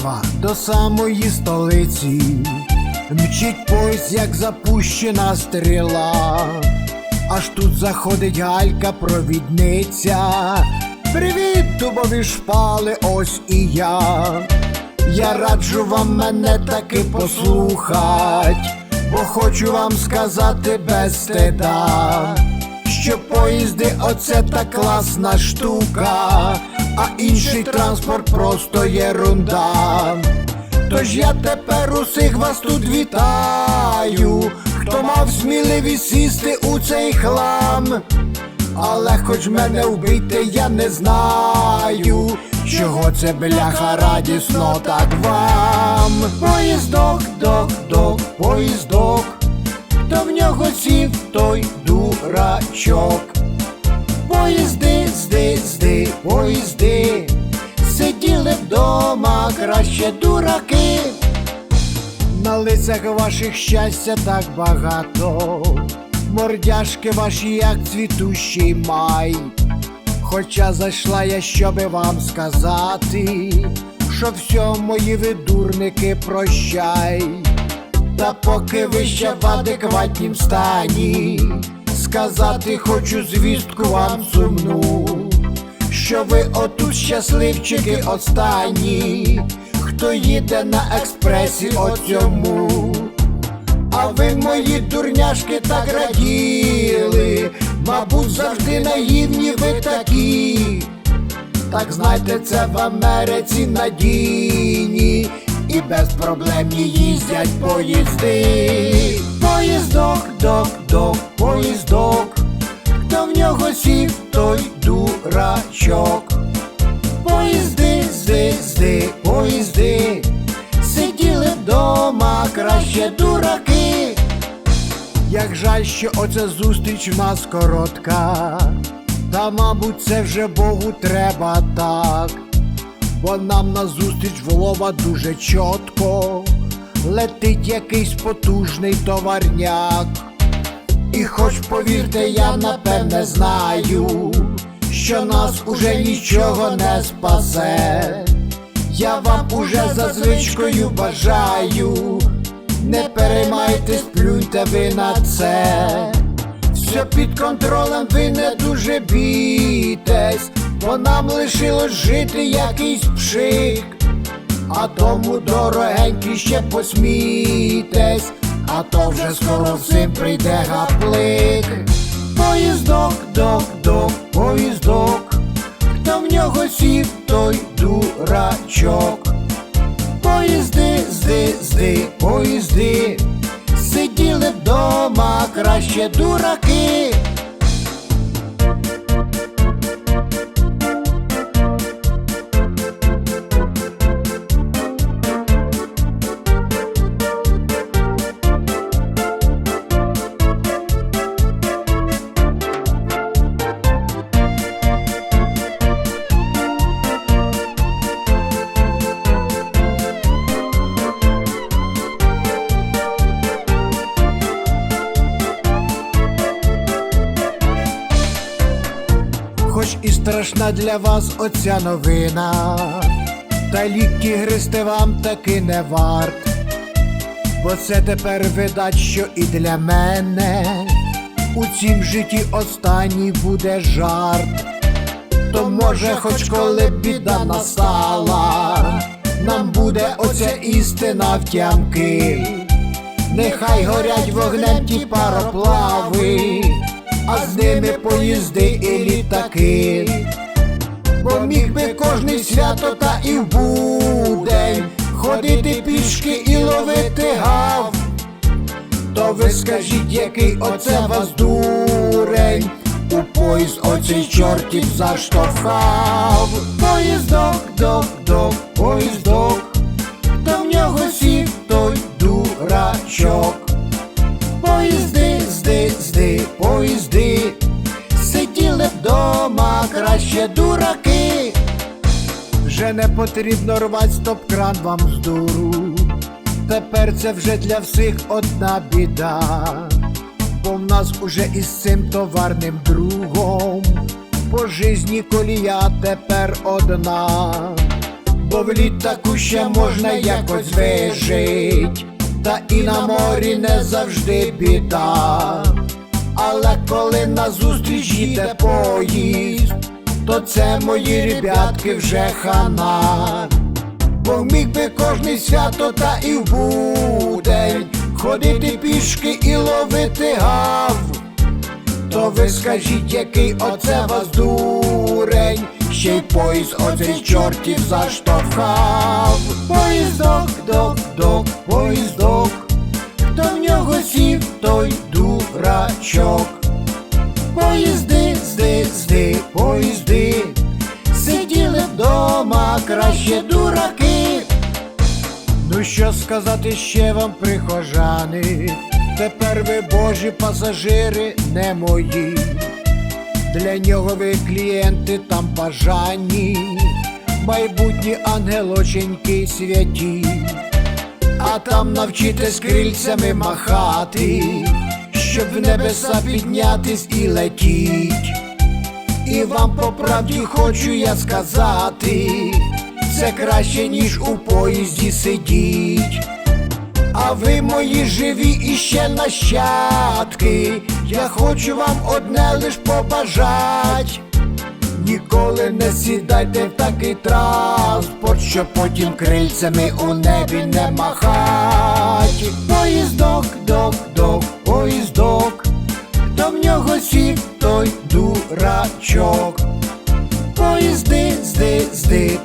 Києва до самої столиці. Мчить поїзд, як запущена стріла. Аж тут заходить галька провідниця. Привіт, дубові шпали, ось і я. Я раджу вам мене таки послухать, бо хочу вам сказати без стида, що поїзди оце та класна штука, а інший транспорт просто єрунда. Тож я тепер усіх вас тут вітаю, хто мав сміливість сісти у цей хлам. Але хоч мене вбити, я не знаю, чого це бляха радісно так вам. Поїздок, док, док, поїздок, то в нього сів той дурачок. Поїзди, зди, зди, поїзди, сиділи вдома, краще дураки. На лицях ваших щастя так багато, мордяшки ваші, як цвітущий май. Хоча зайшла я, щоби вам сказати, що все мої ви прощай. Та поки ви ще в адекватнім стані, сказати хочу звістку вам сумну, що ви отут щасливчики останні, хто їде на експресі оцьому. А ви, мої дурняшки, так раділи, мабуть, завжди наївні ви такі. Так знайте, це в Америці надійні і безпроблемні їздять поїзди. Поїздок, док, док, поїздок, хто в нього сів, той дурачок. Поїзди, зди, зди, поїзди, сиділи вдома, краще дураки. Як жаль, що оця зустріч в нас коротка, та мабуть, це вже Богу треба так, бо нам на зустріч в дуже чітко летить якийсь потужний товарняк. І хоч повірте, я напевне знаю, що нас уже нічого не спасе. Я вам уже за звичкою бажаю, не переймайтесь, плюньте ви на це. Все під контролем, ви не дуже бійтесь, бо нам лишилось жити якийсь пшик. А тому дорогенькі ще посмійтесь, а то вже скоро всім прийде гаплик. Поїздок, док, док, поїздок, хто в нього сів, той дурачок. Поїзди, зди, зди, поїзди, сиділи вдома, краще дураки. Страшна для вас оця новина, та ліки гристи вам таки не варт, бо це тепер видать, що і для мене у цім житті останній буде жарт. То може, хоч коли біда настала, нам буде оця істина втямки. Нехай горять вогнем ті пароплави, а з ними поїзди і літаки. Бо міг би кожний свято та і в будень ходити пішки і ловити гав. То ви скажіть, який оце вас дурень, у поїзд оцей чортів заштовхав. Поїздок, док, док, поїздок, то в нього сів той дурачок. Поїзди, сиділи вдома, краще дураки. Вже не потрібно рвать стоп-кран вам з дуру. Тепер це вже для всіх одна біда, бо в нас уже із цим товарним другом по житті колія тепер одна. бо в літаку ще можна якось вижить, та і на морі не завжди біда. Їде поїзд, то це мої ребятки вже хана. Бо міг би кожний свято та і в будень ходити пішки і ловити гав. То ви скажіть, який оце вас дурень, ще й поїзд оцей чортів заштовхав. Поїздок, док, док, поїздок, хто в нього сів, той дурачок. Поїзди, зди, зди, поїзди, сиділи вдома, краще дураки. Ну що сказати ще вам, прихожани, тепер ви божі пасажири не мої. Для нього ви клієнти там бажані, майбутні ангелоченьки святі, а там навчитесь крильцями махати, щоб в небеса піднятись і летіть. І вам по правді хочу я сказати, це краще, ніж у поїзді сидіть. А ви мої живі і ще нащадки, я хочу вам одне лиш побажать. Ніколи не сідайте в такий транспорт, що потім крильцями у небі не махать. Поїздок, поїздок, то в нього сів, той дурачок. Поїзди, зди, зди,